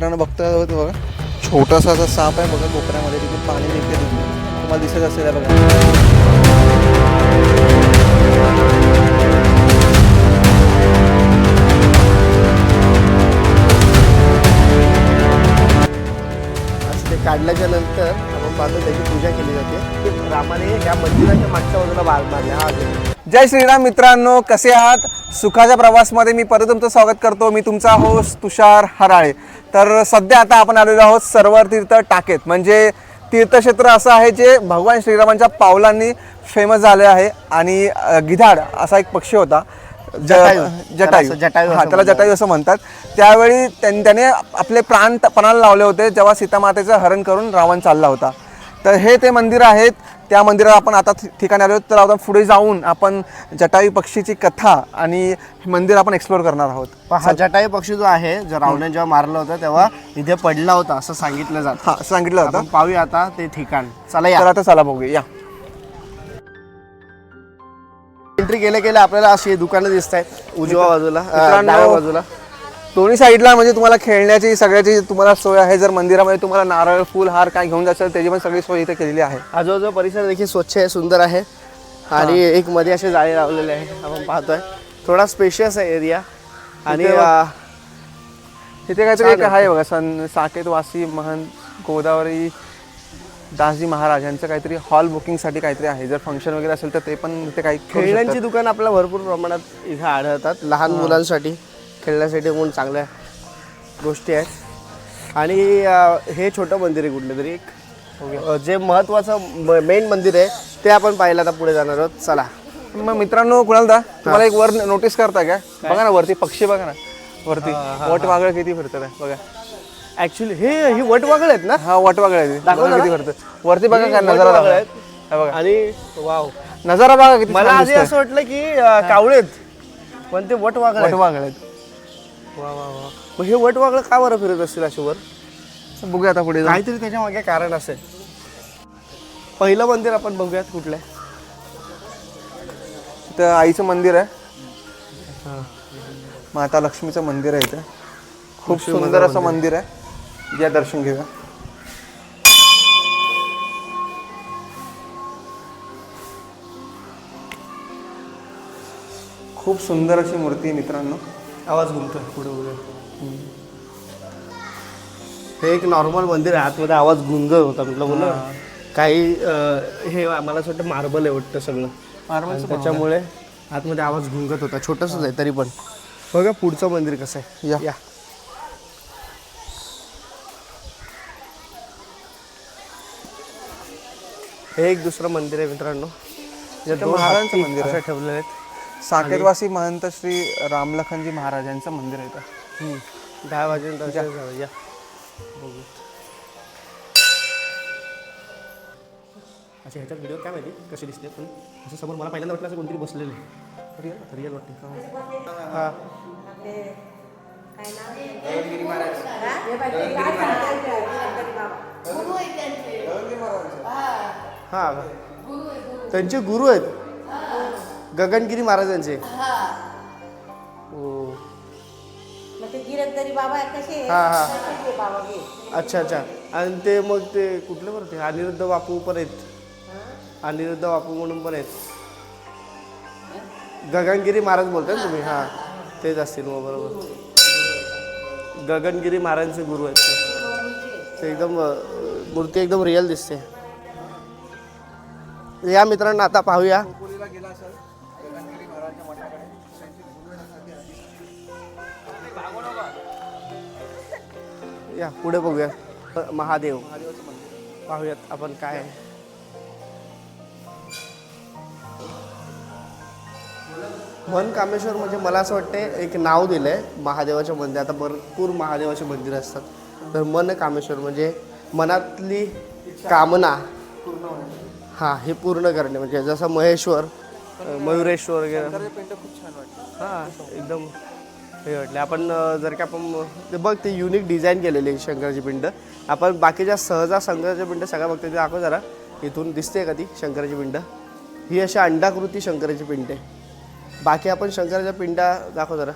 मित्रांनो बघता होतं बघा. छोटासा असा साप आहे बघा कोपऱ्यामध्ये तिथे पाणी निघते तुम्हाला दिसत असेल बघा. असं ते काढल्याच्या नंतर आपण पाहतो त्याची पूजा केली जाते. रामाने या मंदिराच्या मागच्या बाजूला बाग मारल्या हा. जय श्रीराम मित्रांनो कसे आहात? सुखाच्या प्रवासमध्ये मी परत तुमचं स्वागत करतो. मी तुमचा होस्ट तुषार हराळे. तर सध्या आता आपण आलेलो आहोत सरवर तीर्थ टाकेत. म्हणजे तीर्थक्षेत्र असं आहे जे भगवान श्रीरामांच्या पावलांनी फेमस झाले आहे. आणि गिधाड असा एक पक्षी होता. जटायू. जटायू. जटायू हा त्याला. जटायू असं म्हणतात. त्यावेळी त्यां- त्याने आपले प्राण पणाला लावले होते जेव्हा सीतामातेचं हरण करून रावण चालला होता. तर हे ते मंदिर आहेत. त्या मंदिरात आपण आता ठिकाणी आलो. तर आता पुढे जाऊन आपण जटायू पक्षीची कथा आणि मंदिर आपण एक्सप्लोर करणार आहोत. हा जटायू पक्षी जो आहे जो रावणाने जेव्हा मारला होता तेव्हा इथे पडला होता असं सांगितलं जातं. हा सांगितलं होतं. पाहूया आता ते ठिकाण. चला या. आता चला बघूया या. एंट्री केल्या केल्या आपल्याला अशी दुकानं दिसत आहेत उजव्या बाजूला डाव्या बाजूला. दोन्ही साईडला म्हणजे तुम्हाला खेळण्याची सगळ्याची तुम्हाला सोय आहे. जर मंदिरामध्ये तुम्हाला नारळ फुल हार काय घेऊन जायचं त्याची पण सगळी सोय इथे केलेली आहे. आजूबाजूचा परिसर देखील स्वच्छ आहे सुंदर आहे. आणि एक मध्ये असे जाळे लावलेले आहे आपण पाहतोय. थोडा स्पेशियस आहे एरिया आणि इथे काहीतरी एक आहे. बघा सन साकेत वासी महंत गोदावरी दासजी महाराज यांचं काहीतरी हॉल बुकिंगसाठी काहीतरी आहे. जर फंक्शन वगैरे असेल तर ते पण इथे काही खेळण्यांची. दुकान आपल्याला भरपूर प्रमाणात इथे आढळतात लहान मुलांसाठी. खेळण्यासाठी म्हणून चांगल्या गोष्टी आहेत. आणि हे छोटं मंदिर आहे कुठलं तरी एक. अं, जे महत्वाचं मेन मंदिर आहे ते आपण पाहिलं आता पुढे जाणार आहोत. चला. मग मित्रांनो कुणाल दा तुम्हाला एक वर नोटीस करता का? बघा ना वरती पक्षी बघा ना. वरती. वट वागळ किती फिरतात आहे, बघा. ऍक्च्युली हे ही वटवागळ आहेत ना? हा वट वागळ दाखव किती जरा. फिरतं वरती बघा काय नजारा. आहेत. हा बघा. आणि वाव. नजारा बघा किती मला आधी. असं वाटलं की कावळेत पण ते वटवागळ वट आहेत. वागळ आहेत वा वा वा. मग हे वटवागळ का बरं फिरत असतील अशी वर? बघूया आता पुढे जाऊन. काहीतरी त्याच्यामागे कारण असेल. पहिलं मंदिर आपण बघूयात कुठलं आहे. इथं आईचं मंदिर आहे. माता लक्ष्मीचं मंदिर आहे इथं. खूप सुंदर असं मंदिर आहे. या दर्शन घेऊया. खूप सुंदर अशी मूर्ती आहे मित्रांनो. आवाज घुमतोय पुढे पुढे. हे एक नॉर्मल मंदिर आहे आतमध्ये आवाज गुंजत होता म्हटलं बोला काही अं, हे मला असं वाटतं मार्बल आहे वाटतं सगळं. आणि त्याच्यामुळे आतमध्ये आवाज घुंगत होता. छोटंसंच आहे तरी पण. बघा पुढचं मंदिर कसं आहे. या. या. हे एक दुसरं मंदिर आहे मित्रांनो. जे दोन महाराजांचं मंदिर आहे. असं ठेवलेले आहेत. साकेतवासी महंत श्री रामलखनजी महाराजांचं मंदिर आहे इथं. हम्म. दहा या. बघू. अच्छा ह्याच्यात व्हिडिओ काय माहिती? कशी दिसते पण असं समोर मला पहिल्यांदा वाटलं असं कोणतरी बसलेलं आहे. रिअल रिअल वाटते हां. हां. त्यांचे गुरु आहेत. गगनगिरी महाराजांचे. हो. मग ते गिरकदरी बाबा कसे? हां हां. कसे बाबा हे अच्छा अच्छा. आणि ते मग ते कुठले बरं ते? अनिरुद्ध बापू पण आहेत अनिरुद्ध बापू म्हणून पण आहेत गगनगिरी महाराज बोलताय ना तुम्ही? हां तेच असतील मग बरोबर. गगनगिरी महाराजांचे गुरु आहेत ते. ते एकदम अं, मूर्ती एकदम रिअल दिसते. या मित्रांनो आता पाहूया. या पुढे बघूया. महादेव. पाहूयात आपण काय आहे. मन कामेश्वर म्हणजे मला असं वाटते एक नाव दिलंय महादेवाच्या मंदिर. आता भरपूर महादेवाचे मंदिर असतात. तर मन कामेश्वर म्हणजे मनातली कामना. हां हे पूर्ण करणे. म्हणजे जसं महेश्वर मयुरेश्वर वगैरे. हां एकदम हे वाटले. आपण जर का आपण ते बघ ते युनिक डिझाईन केलेली आहे शंकराची पिंड. आपण बाकीच्या सहजा शंकराची पिंड सगळ्या बघतो ते दाखव जरा. इथून दिसते का ती शंकराची पिंड? ही अशी अंडाकृती शंकराची पिंड आहे. बाकी आपण शंकराच्या पिंडा दाखव जरा.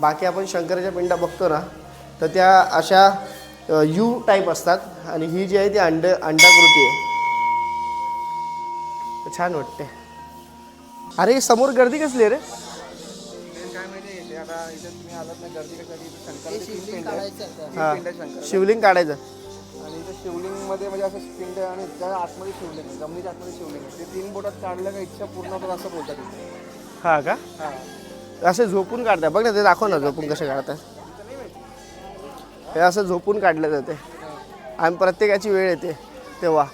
बाकी आपण शंकराच्या पिंडा बघतो ना तर त्या अशा यू टाईप असतात आणि ही जी आहे ती अंड अंडाकृती आहे. छान वाटते. अरे समोर गर्दी कसली आहे रे? हा शिवलिंग काढायचं आणि इथे शिवलिंगमध्ये म्हणजे असं पिंड आहे आणि त्या आतमध्ये शिवलिंग आहे जमिनीच्या आतमध्ये शिवलिंग आहे. ते तीन बोटात काढलं का इच्छा पूर्ण होतात असं बोलतात इथे. हा का? हा. असे झोपून काढतात. बघ ना ते दाखव ना झोपून कसे काढतात. हे असं झोपून काढलं जाते. आणि प्रत्येकाची वेळ येते तेव्हा.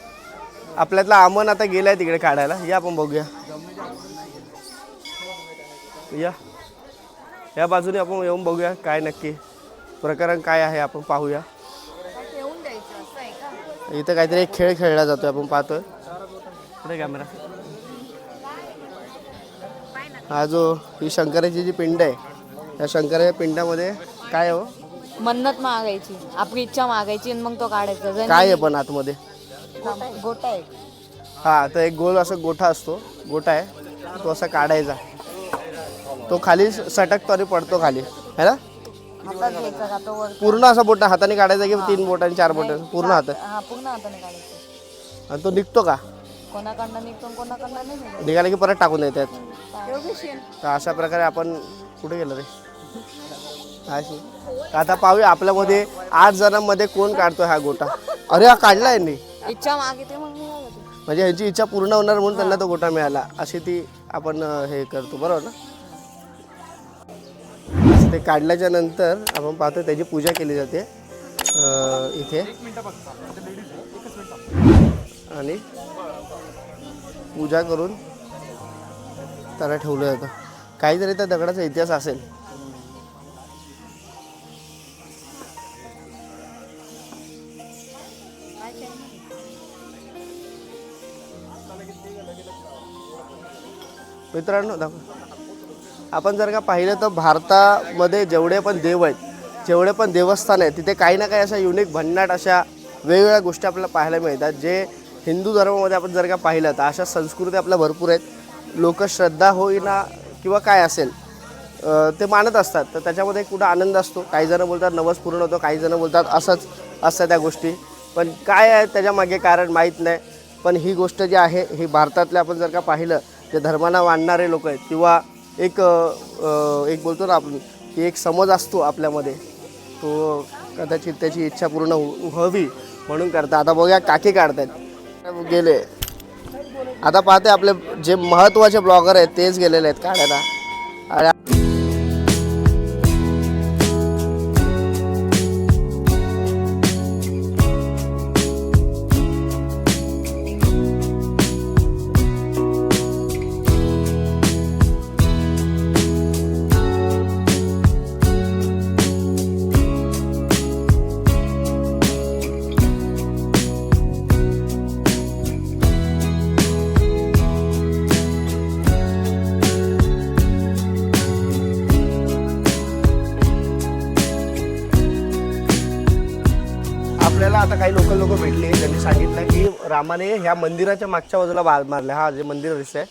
आपल्यातला अमन आता गेलाय तिकडे काढायला. या आपण बघूया. या. या बाजूने आपण येऊन बघूया काय नक्की प्रकरण काय आहे आपण पाहूया. इथं काहीतरी एक खेळ खेळला जातोय आपण पाहतोय. कुठे कॅमेरा हा जो ही शंकराची जी पिंड आहे त्या शंकराच्या पिंडामध्ये काय हो? मन्नत मागायची आपली इच्छा मागायची आणि मग तो काढायचा. काय आहे पण आतमध्ये? गोटा आहे. हा तर एक गोल असं गोठा असतो गोठा आहे. तो असा काढायचा. तो खाली सटकतो आणि पडतो खाली. है ना? हातात घ्यायचा का? तो वर पूर्ण असा बोटा हाताने काढायचा की तीन बोटांनी चार बोटांनी पूर्ण हातात हा पूर्ण हाताने काढायचं. आणि तो निघतो का? कोणाकडनं निघतो आणि कोणाकडनं नाही निघत. निघाला की परत टाकून देतात. तर अशा प्रकारे आपण कुठे गेलो रे? अशी. तर आता पाहूया आपल्यामध्ये आठ जणांमध्ये कोण काढतो हा गोटा? अरे हा काढला यांनी. इच्छा मागितली. म्हणजे ह्याची इच्छा पूर्ण होणार म्हणून त्यांना तो गोटा मिळाला. अशी ती आपण अं, हे करतो. बरोबर ना? ते काढल्याच्या नंतर आपण पाहतो त्याची पूजा केली जाते. इथे. आणि पूजा करून त्याला ठेवलं जातं. काहीतरी त्या दगडाचा इतिहास असेल. मित्रांनो दाखव. आपण जर का पाहिलं तर भारतामध्ये जेवढे पण देव आहेत जेवढे पण देवस्थान आहेत तिथे काही ना काही अशा युनिक भन्नाट अशा वेगवेगळ्या गोष्टी आपल्याला पाहायला मिळतात जे हिंदू धर्मामध्ये आपण जर का पाहिलं तर अशा संस्कृती आपल्या भरपूर आहेत. लोक श्रद्धा होईना किंवा काय असेल ते मानत असतात. तर त्याच्यामध्ये कुठं आनंद असतो काही जणं बोलतात नवस पूर्ण होतो काही जणं बोलतात असंच असतं त्या गोष्टी. पण काय आहे त्याच्यामागे कारण माहीत नाही. पण ही गोष्ट जी आहे ही भारतातले आपण जर का पाहिलं जे धर्मांना मानणारे लोक आहेत किंवा एक एक बोलतो ना आपण की एक समज असतो आपल्यामध्ये. तो कदाचित त्याची इच्छा पूर्ण हो, व्हावी म्हणून करतात. आता बघूया काकी काढतायत. गेले. आता पाहते आपले जे महत्त्वाचे ब्लॉगर आहेत तेच गेलेले आहेत काढायला. रामाने ह्या मंदिराच्या मागच्या बाजूला बाण मारलाय. हा जे मंदिर दिसतंय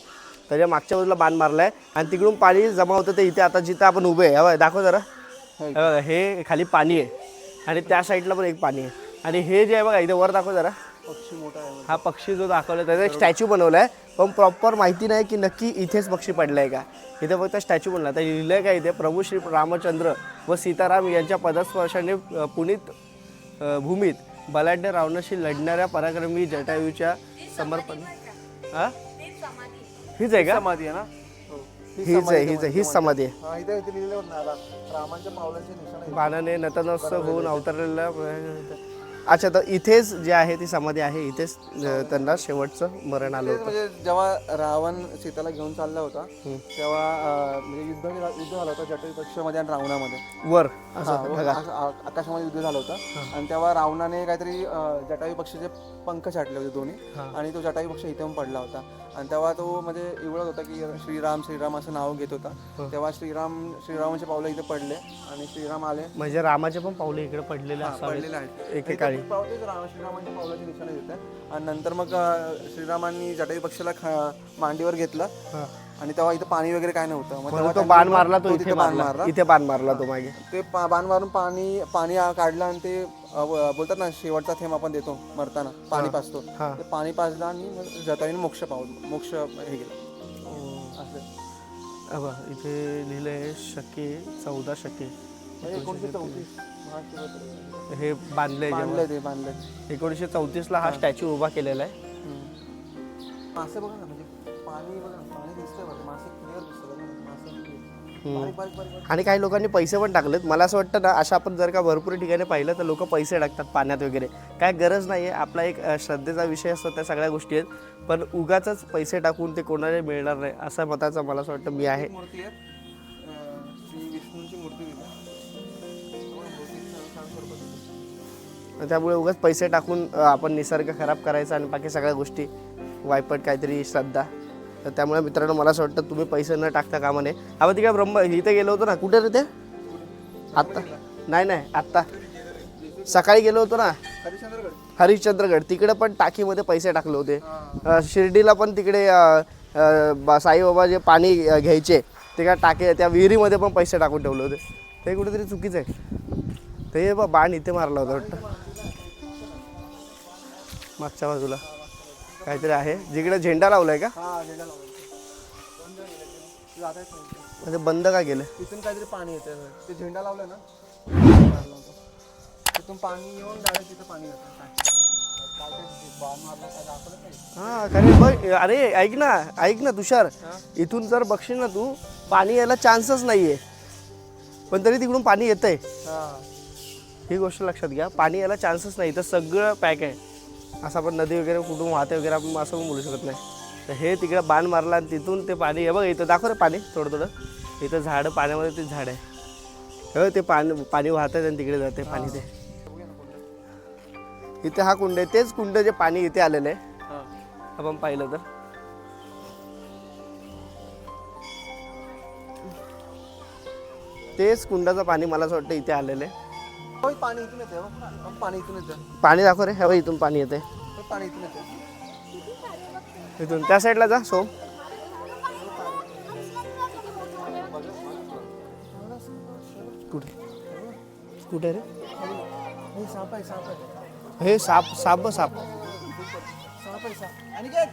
त्याच्या मागच्या बाजूला बाण मारलाय आणि तिकडून पाणी जमा होतं ते इथे आता जिथं आपण उभे आहे. दाखव जरा. हे. बघा, हे खाली पाणी आहे आणि त्या साईडला पण एक पाणी आहे. आणि हे जे आहे बघा इथे वर दाखव जरा. पक्षी मोठा आहे. हा पक्षी जो दाखवला त्याचा एक स्टॅच्यू बनवलाय. पण प्रॉपर माहिती नाही की नक्की इथेच पक्षी पडलाय का? इथे फक्त स्टॅच्यू बनला. तर लिहिलंय का इथे प्रभू श्री रामचंद्र व सीताराम यांच्या पदस्पर्शाने पुनीत अ, भूमीत बलाढ्य रावणाशी लढणाऱ्या पराक्रमी जटायूच्या समर्पण हा? हीच आहे का? समाधी आहे ना? हो. हीच आहे हीच आहे हीच समाधी आहे. हा इथे इथे लिहिलेलं होतं ना रा- रामांच्या पावलांचे निशाण आहे. बाणाने नतनस्थ होऊन अवतरलेल्या अच्छा तर इथेच जे आहे ती समाधी आहे इथेच त्यांना शेवटचं मरण आलं होतं. म्हणजे जेव्हा रावण सीताला घेऊन चालला होता तेव्हा म्हणजे युद्ध युद्ध झालं होतं जटायू पक्षामध्ये आणि रावणामध्ये. वर आकाशामध्ये युद्ध झालं होतं. आणि तेव्हा रावणाने काहीतरी जटायू पक्षाचे पंख छाटले होते दोन्ही. आणि तो जटायू पक्ष इथे पडला होता. आणि तेव्हा तो म्हणजे इवळत होता की श्रीराम श्रीराम असं नाव घेत होता. तेव्हा श्रीराम श्रीरामाचे पावलं इथे पडले आणि श्रीराम आले. म्हणजे रामाचे पण पावले इकडे पडलेले पडलेले आहेत. एकेकाळी. राम श्रीरामांच्या पावलाचे निशाणे देत आणि नंतर मग श्रीरामांनी जटायू पक्षाला मांडीवर घेतलं. आणि तेव्हा इथं पाणी वगैरे काय नव्हतं. मग तेव्हा तो त्यांनी बाण मग मारला तो तिथे इथे बाण मारला. इथे बाण मारला तो मागे. ते पा- बाण मारून पाणी पाणी आ- काढलं आणि ते अ, बोलतात ना शेवटचा थेंब आपण देतो मरताना पाणी पाजतो. हा. ते पाणी पाजलं आणि मग जताईने मोक्ष पावलं. मोक्ष हे गेलं असं. अबा इथे लिहिलंय शके चौदा शके. एकोणीसशे चौतीस. महाशिवरात्री. हे बांधलंय जेव्हा. बांधलंय ते बांधलंय. एकोणीसशे चौतीस ला हा. स्टॅच्यू उभा केलेला आहे. मासे बघा ना म्हणजे पाणी बघा ना पाणी दिसतंय बघा मासे क्लिअर ना, मासे बारीक बारीक बारीक बारीक. आणि काही लोकांनी पैसे पण टाकलेत. मला असं वाटतं ना अशा आपण जर का भरपूर ठिकाणी पाहिलं तर लोक पैसे टाकतात पाण्यात वगैरे. काय गरज नाही आहे आपला एक अ, श्रद्धेचा विषय असतो त्या सगळ्या गोष्टी आहेत. पण उगाच पैसे टाकून ते कोणाला मिळणार नाही असा मताचा मला असं वाटतं मी आहे. एक मूर्ती आहे अं, श्री विष्णूंची मूर्ती दिली त्यामुळे उगाच पैसे टाकून अ, आपण निसर्ग खराब करायचा आणि बाकी सगळ्या गोष्टी वायपट काहीतरी श्रद्धा. तर त्यामुळे मित्रांनो मला असं वाटतं तुम्ही पैसे न टाकता कामा नये आपण तिकडे ब्रह्म इथे गेलो होतो ना. कुठे रे ते? आत्ता. नाही नाही आत्ता. सकाळी गेलो होतो ना. हरिश्चंद्रगड. तिकडे पण टाकीमध्ये पैसे टाकले होते. शिर्डीला पण तिकडे बा- साईबाबा जे पाणी घ्यायचे ते काय टाके त्या विहिरीमध्ये पण पैसे टाकून ठेवले होते. ते कुठेतरी चुकीचं आहे. ते बा बाण इथे मारला होता वाटतं. मागच्या बाजूला. काहीतरी आहे. जिकडे झेंडा लावलाय का? हा झेंडा लावला जाता येत नाही. म्हणजे बंद का गेलं तिथून काहीतरी पाणी येतं ते झेंडा लावलाय ना? मारला होता. तिथून पाणी येऊन डायरेक्ट तिथं पाणी येतं. काय ते बाण मारला काय दाखवलं नाही हा खरे बघ अरे ऐक ना ऐक ना तुषार. इथून जर बघशील ना तू पाणी यायला चान्सच नाहीये. पण तरी तिकडून पाणी येतंय. हा. ही गोष्ट लक्षात घ्या. पाणी यायला चान्सच नाही. तर सगळं पॅक आहे. असं आपण नदी वगैरे कुठून वाहते वगैरे आपण असं पण बोलू शकत नाही. तर हे तिकडं बाण मारला आणि तिथून ते पाणी हे बघ इथं दाखव रे पाणी थोडं थोडं. इथं झाडं पाण्यामध्ये ते झाड आहे. हो ते पाणी पाणी वाहत आणि तिकडे जाते पाणी ते. इथे हा कुंड आहे तेच कुंड जे पाणी इथे आलेलं आहे. आपण पाहिलं तर. तेच कुंडाचं पाणी मला असं वाटतं इथे आलेलं आहे. होय, पाणी इथून येते पाणी इथून येतं पाणी दाखव रे. हवं इथून पाणी येते होय, पाणी इथून येतं इथून. त्या साईडला जा सोम. कुठे? कुठे रे? हे साप आहे साप आहे. हे साप साप ब साप. साप आहे साप. आणि काय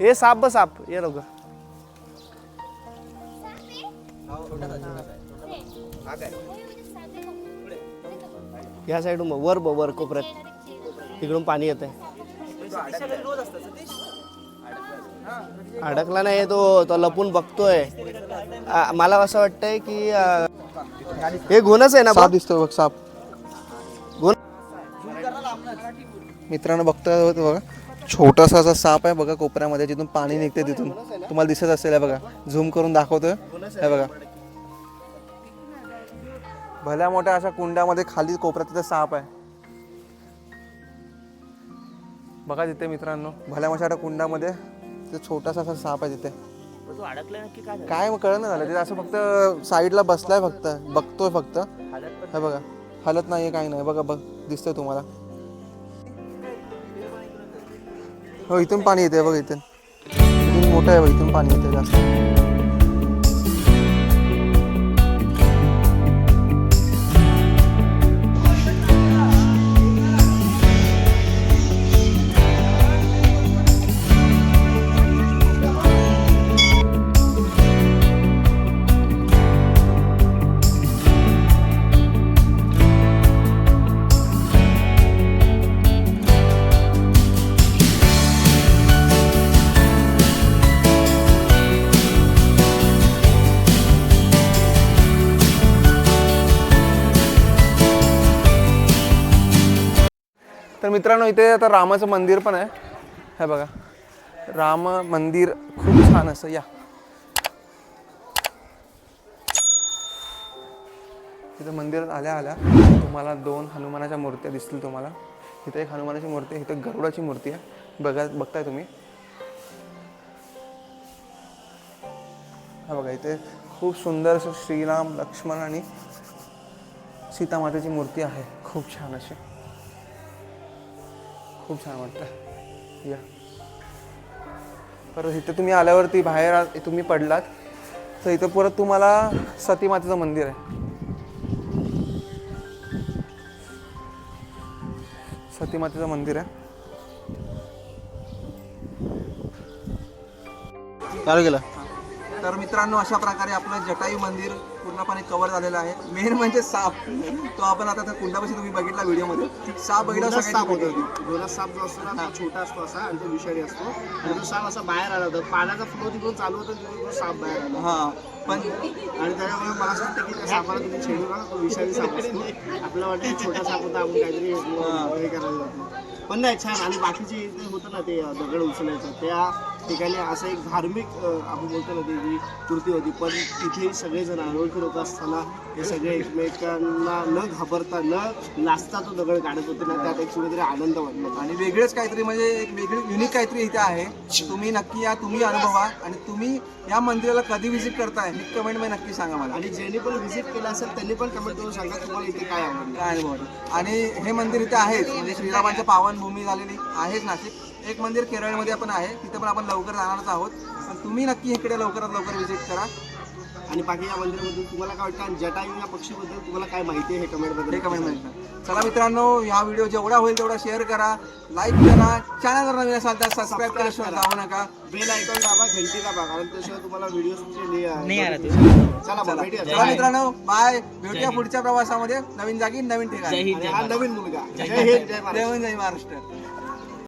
हे साप ब साप. ये लवकर. या साईडून बघ, वर बघ, वर कोपऱ्यात. तिकडून पाणी येत आहे अडकला नाही तो तो लपून बघतोय. मला असं वाटतंय की आ, हे घोणच आहे ना साप बा दिसतो बघ साप. घोण मित्रांनो बघतोय बघा छोटासा असा साप आहे बघा कोपऱ्यामध्ये. जिथून पाणी निघते तिथून. तुम्हाला दिसत असेल हे बघा. झूम करून दाखवतोय. हे बघा. भल्या मोठ्या अशा कुंड्यामध्ये खाली कोपऱ्यात तिथे साप आहे. बघा तिथे मित्रांनो. भल्या मोठ्या कुंडामध्ये तिथे छोटासा असा साप आहे तिथे. काय मग कळलं झालं? तिथे असं फक्त साईडला बसलाय फक्त. बघतोय फक्त. हे बघा. हलत नाहीये काही नाही. बघा बघ. दिसतंय तुम्हाला. हो इथून पाणी येते बघ इथून. इथून मोठं आहे बघ इथून पाणी येते जास्त. मित्रांनो इथे आता रामाचं मंदिर पण आहे. हे बघा. राम मंदिर खूप छान असं या. तिथं मंदिरात आल्या आल्या. तुम्हाला दोन हनुमानाच्या मूर्त्या दिसतील तुम्हाला. इथे एक हनुमानाची मूर्ती आहे इथं गरुडाची मूर्ती आहे. बघा बघताय तुम्ही. हा बघा इथे खूप सुंदर असं श्रीराम लक्ष्मण आणि सीतामातेची मूर्ती आहे. खूप छान अशी. खूप छान वाटतं. या. परत इथं तुम्ही आल्यावरती बाहेर तुम्ही पडलात तर इथं परत तुम्हाला सती मातेचं मंदिर आहे. सती मातेचं मंदिर आहे. चालू गेलं. तर मित्रांनो अशा प्रकारे आपलं जटायू मंदिर पूर्णपणे कव्हर झालेलं आहे. मेन म्हणजे साप. तो आपण आता त्या कुंडापाशी तुम्ही बघितला व्हिडिओमध्ये. साप बघितला साप होतो जो असतो ना छोटा असतो असा आणि तो विषारी असतो. आणि तो साप असा बाहेर आला होता. पाण्याचा फ्लो तिकडून चालू होता तिकडून तो साप बाहेर आला हा. पण आणि त्याच्यामुळे मला असं वाटतं की त्या सापाला तुम्ही छेडू ना तो विषारी साप असतो. आपल्याला वाटतं छोटा साप होता आपण काहीतरी हे. करायला जातो. पण नाही छान. आणि बाकीचे होतं ना ते दगड उचलायचं. त्या ठिकाणी असं एक धार्मिक आपण बोलतो ना ती कृती होती पण तिथे सगळेजण अनोळखी लोक असताना हे सगळे एकमेकांना न घाबरता न लाजता तो दगड काढत होते ना त्यात एक कुठेतरी आनंद वाटला. आणि वेगळंच काहीतरी म्हणजे एक वेगळी युनिक काहीतरी इथे आहे तुम्ही नक्की या तुम्ही अनुभवा आणि तुम्ही या मंदिराला कधी व्हिजिट करताय हे कमेंटमध्ये नक्की सांगा मला आणि ज्यांनी पण व्हिजिट केलं असेल त्यांनी पण कमेंट करून सांगा तुम्हाला इथे काय आवडलं काय अनुभव? आणि हे मंदिर इथे आहेच म्हणजे श्रीरामांच्या पावनभूमी झालेली आहेच नाशिक एक मंदिर केरळमध्ये पण आहे. तिथे पण आपण लवकर जाणारच आहोत. पण तुम्ही नक्की इकडे लवकरात लवकर व्हिजिट करा. आणि बाकी या मंदिराबद्दल तुम्हाला काय वाटतं? आणि जटायू या पक्षीबद्दल तुम्हाला काय माहिती आहे हे कमेंट हे मध्ये कमेंट सांगा. चला मित्रांनो हा व्हिडिओ जेवढा होईल तेवढा शेअर करा लाईक करा. चॅनल जर नवीन असाल तर सबस्क्राईब केल्याशिवाय जाऊ नका. बेल आयकॉन दाबा घंटी दाबा कारण त्याशिवाय तुम्हाला व्हिडिओ चला चला. मित्रांनो बाय भेटूया पुढच्या प्रवासामध्ये. नवीन जागी नवीन ठिकाणी. आणि हा नवीन मुलगा. जय हिंद, जय महाराष्ट्र.